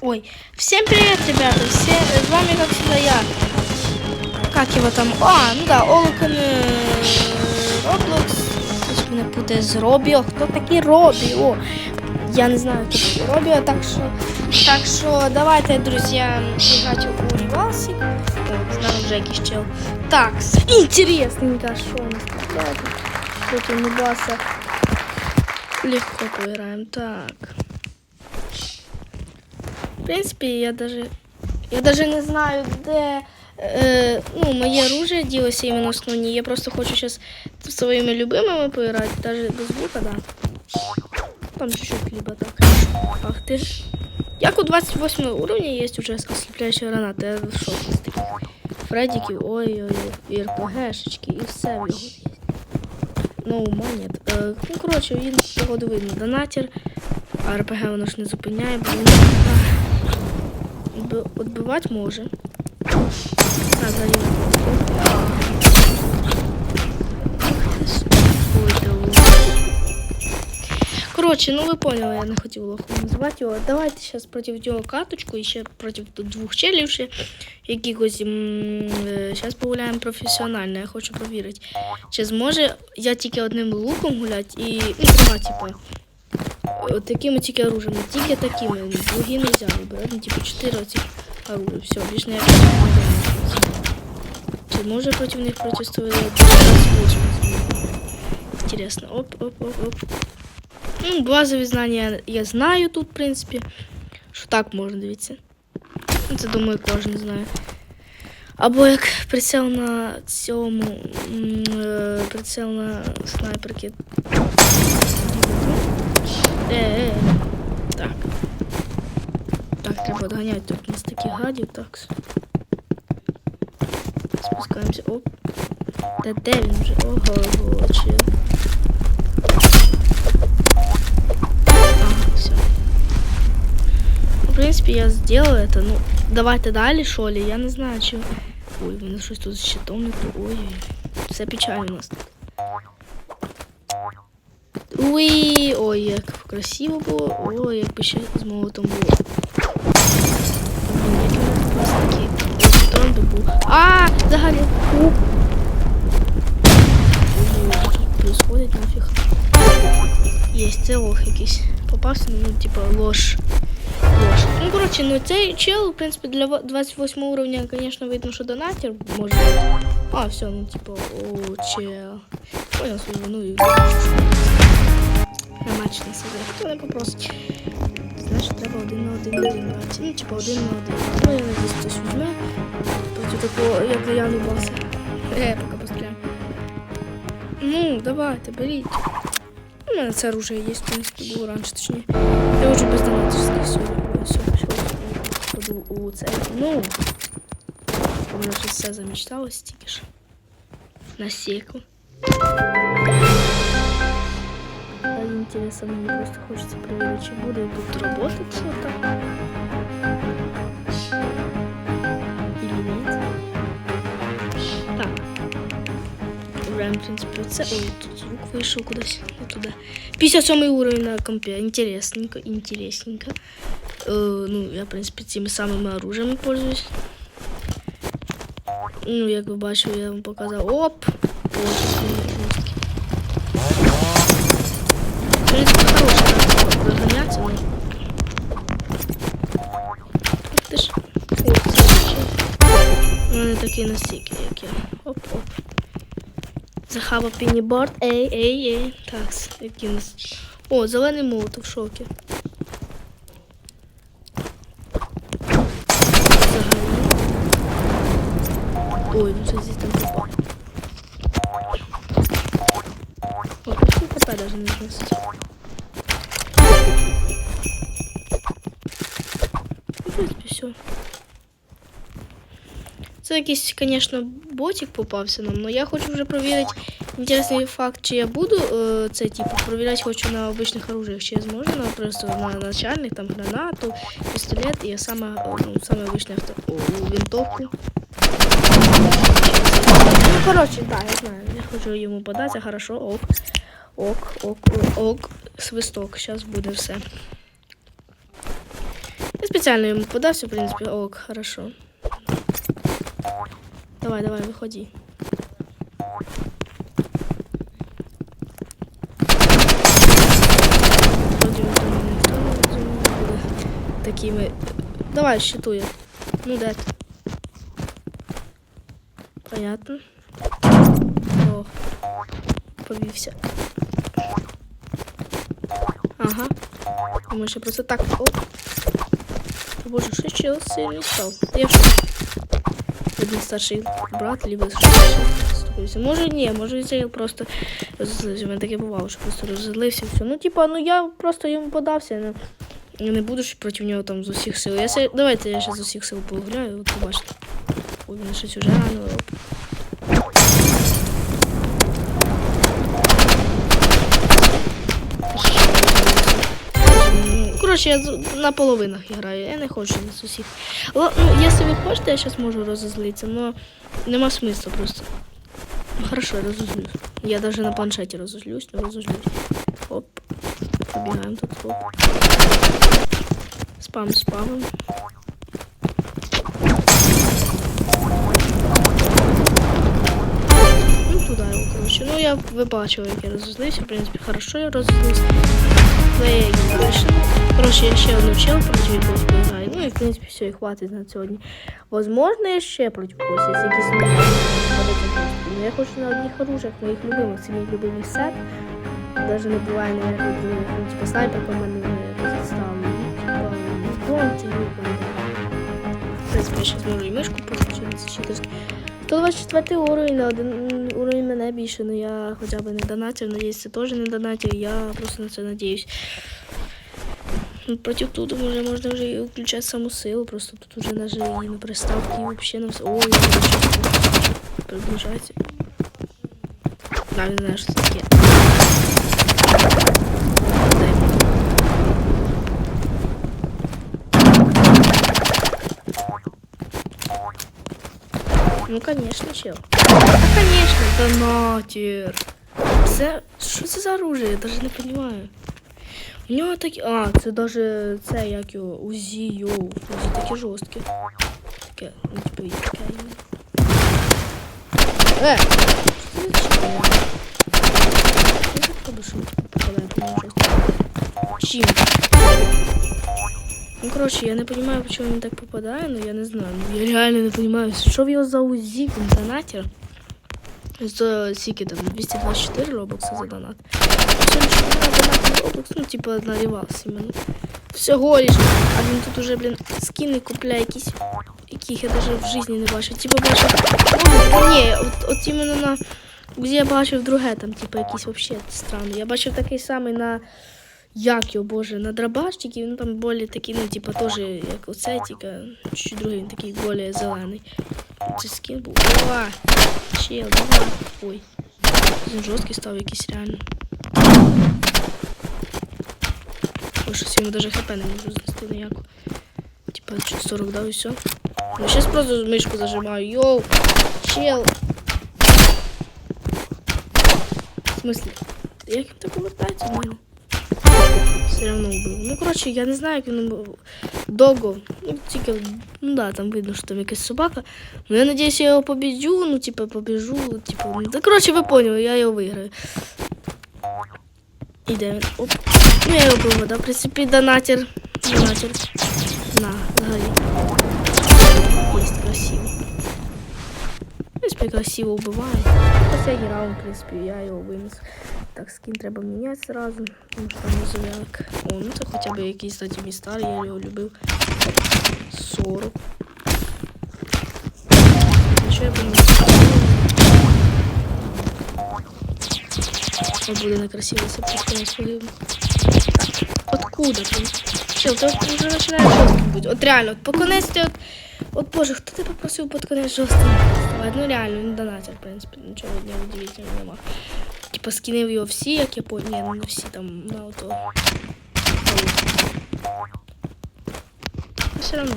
Ой, всем привет, ребята! Все, с вами, как всегда, я. Как его там? А, ну да, Олкон Роблокс. Хтось мене путає з Робіо. Хто такий Робіо? Я не знаю, хто такий Робіо, так що, так що давайте, друзі, грати у Рівасик. О, з нами вже якийсь чел. Так, інтересненько, що у нас тут? Давайте проти Нубаса легко поиграем. Так. В принципе, я даже, я даже не знаю, де е, ну, моє оружие ділося іменно основні. Я просто хочу зараз своїми любимими поіграти, даже без звука, да. Там чуть-чуть либо так. Ах ти ж. Як у 28 уровні є вже осліпляюча граната, я в шоку такий. Фредіків, ой-ой-ой, РПГшечки, і все в його є. No money. Е, ну, коротше, він погоду видно донатір, а РПГ воно ж не зупиняє, бо він відбивати може. А, взагалі. Ой. Коротше, ну ви поняли, я не хотів лохом називати його. Давайте зараз проти нього каточку і ще проти двох челів ще якихось. Зараз погуляємо професіонально, я хочу провірити. Чи зможе я тільки одним луком гуляти і ну, тримати, типу, от такими тільки оружиями, тільки такими. Другі не можна вибирати, типу, 4 оці оружия. Все, більш можна. Чи може проти них протистояти 28? Интересно. Оп, оп, оп, оп. Ну, базові знання я знаю тут, в принципі. Що так можна, дивіться. Ну, Це, думаю, кожен знає. Або як прицел на цьому. е, Прицел на снайперки. Е, е, е. Так. Так, треба відганяти тут у нас такі гадів, так. Спускаємося. Оп. Та де він вже? Ого, все. В принципе, я сделала это. Ну, давайте далі, що ли? Я не знаю, чи. Ой, в щось тут з щитом не. Ой, все печально у нас тут. Уй, ой, як красиво було. Ой, якби ще з молотом було. Би. А. Ой, происходить нафіг. Есть, це лох якийсь. Попався, ну, типа, ложь. Ложь. Ну, коротше, ну цей чел, в принципі, для 28 уровня, звісно, видно, що донатер може бути. А, все, ну, типа, о, чел. Понял свою вину і Намачно себе. Хто не попросить. Значить, треба один на один на один грати. Ну, типа, один на один. Ну, я надіюсь, хтось візьме. Проти такого, як наявний баса. Е, поки постріляємо. Ну, давайте, беріть. У мене це оружие є, в принципі, було раніше, точніше. Я вже без донатівських сьогодні. Все, пішов ходу у це. Ну, у мене вже все замічталось тільки ж. На секу. Ради интереса мне просто хочется проверить, чи буде тут работать что-то. Или нет. Так. Вибираємо, в принципі, оце. Ой, тут звук вийшов кудись. Не туди. 57 уровень на компі. Інтересненько, інтересненько. Е, ну, я, в принципі, цими самими оружиями пользуюсь. Ну, як ви бачили, я вам показав. Оп! Ось, Не такі настільки, як я. Оп-оп. Захава пініборд. Ей, ей, ей. Так, який нас. О, зелений молот в шокі. Взагалі. Ой, ну що здесь там попав. О, ТП даже не зносить. В принципі, все. Це якийсь, звісно, ботик попався нам, але я хочу вже перевірити інтересний факт, чи я буду е, це типу перевіряти хочу на обичних оружиях, чи я зможу на просто на начальних, там гранату, пістолет і саме, е, ну, саме обичне авто, винтовку. Ну, коротше, так, я знаю. Я хочу йому подати, хорошо, ок. Ок, ок, ок, ок. Свисток, зараз буде все. Я спеціально йому подався, в принципі, ок, хорошо. Давай, давай, розуміє, буде такими. Давай, щитує. Ну де ти? Понятно. О, повівся. Ага. Думаю, ще просто так. О. Боже, що чел сильний став. Та я шоці. Один старший брат, либо старший. Може ні, може це я просто розлився. Мене таке бувало, що просто розозлився і все. Ну, типа, ну я просто йому подався. Не, я не буду проти нього там з усіх сил. Я. Давайте я ще з усіх сил погуляю, от побачите. Ой, він щось уже рано робить. Ну, Коротше, я на половинах граю, я не хочу усіх. Але, ну, якщо ви хочете, я зараз можу розозлитися, але нема смисла просто. Хорошо, я розозлюсь. Я навіть на планшеті розозлюсь, но розозлюсь. Оп. Побігаємо тут, оп. Спам спамом. Ну, туди його, коротше. Ну, я ви як я розозлився. В принципі, хорошо я розозлився. Але я. Коротше, я ще одну чел проти якогось пограю. Ну і в принципі все, і хватить на сьогодні. Возможно, я ще проти когось, якісь нові Ну, я хочу на одних оружиях, моїх любимих, це мій любимий сет. Даже не буває ніяких других. Ну, типа снайперка в мене якось стала. Ну, типа, це В принципі, я ще і мишку получити, це читерське. 124 уровень один уровень мене більше, але я хоча б не донатив, надіюсь, це теж не донатив, я просто на це надіюсь. Ну, Проти тут може можна вже і включати саму силу, просто тут уже навіть і на приставки, і взагалі на все. Ой, приближається. Навіть не знаю, що це таке. Ну, конечно, чел. Конечно, донатер. Це, що це за оружие? Я даже не понимаю. У нього такі. А, це даже це як його УЗІ, йоу. УЗІ таке жорстке. Таке, ну типу і таке. Е! Що це за чел? Що це тебе, по ньому жорстко? Чим? Ну, короче, я не понимаю, почему он так попадает, но я не знаю. Ну, я реально не понимаю, що в його за він донатер. За скільки там, 224 робокса за донат. Все, донат робокс, ну, типа, на ревас іменно. Всього лиш. А він тут уже, блін, скини купляє якісь, яких я даже в житті не бачив. Типа бачив, ну, ні, от, от іменно на, де я бачив друге, там, типа, якісь вообще странні. Я бачив такий самий на, як його, боже, на драбаш, тільки він там более такий, ну, типа, теж, як оце, тільки чуть другий, він такий более зелений. Це скін був. О, чел, давай. Ой. Він жорсткий став якийсь реально. Ой, щось йому даже хп не можу знести ніяко. Типа, чуть 40 дав і все. Ну, зараз просто мишку зажимаю. Йоу, чел. В смысле? Як він так повертається в мене? Все равно вбив. Ну, коротше, я не знаю, як він був. Дого. Ну, тільки, ну да, там видно, що там якась собака. Ну, я надіюсь, я його побіжу, ну, типа, побіжу, типа. Ну, да, коротше, ви поняли, я його виграю. Іде він. Оп. Ну, я його вбив, да, в принципі, донатер. Донатер. На, згорі. Єсть, красиво. В принципі, красиво вбиваю. Последній раунд, в принципі, я його винес. Так, скін треба міняти зразу, тому що там музеяк. О, ну це хоча б якийсь, кстати, мій я його любив. 40. Що я помню? Це буде некрасиво, це просто не погибну. Откуда ти? Чел, ти от вже починає жорсткий бути. От реально, от по конець ти от... От боже, хто тебе попросив під конець жорсткий? Давай, ну реально, не донатер, в принципі, нічого не удивительного нема. Типа скинив його всі, як я понял. Ні, ну не всі там на ото. Ну, все равно.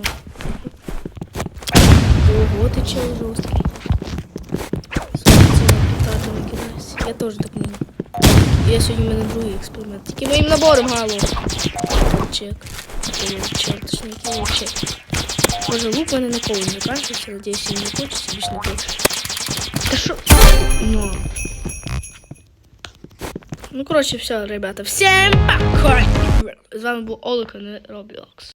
Ого, ти чел жорсткий. Сонце петардами кидається. Я теж так можу. Я сьогодні в мене другий експеримент. Тільки моїм набором гало. Чек. який я вчив, точніше, який я вчив. Боже, лук в мене ніколи не закінчився, надіюсь, він не хочеться, більш не хоче. Та що? Ну. Ну, коротше, все, ребята. Всім пока! З вами був Олик, а не Роблокс.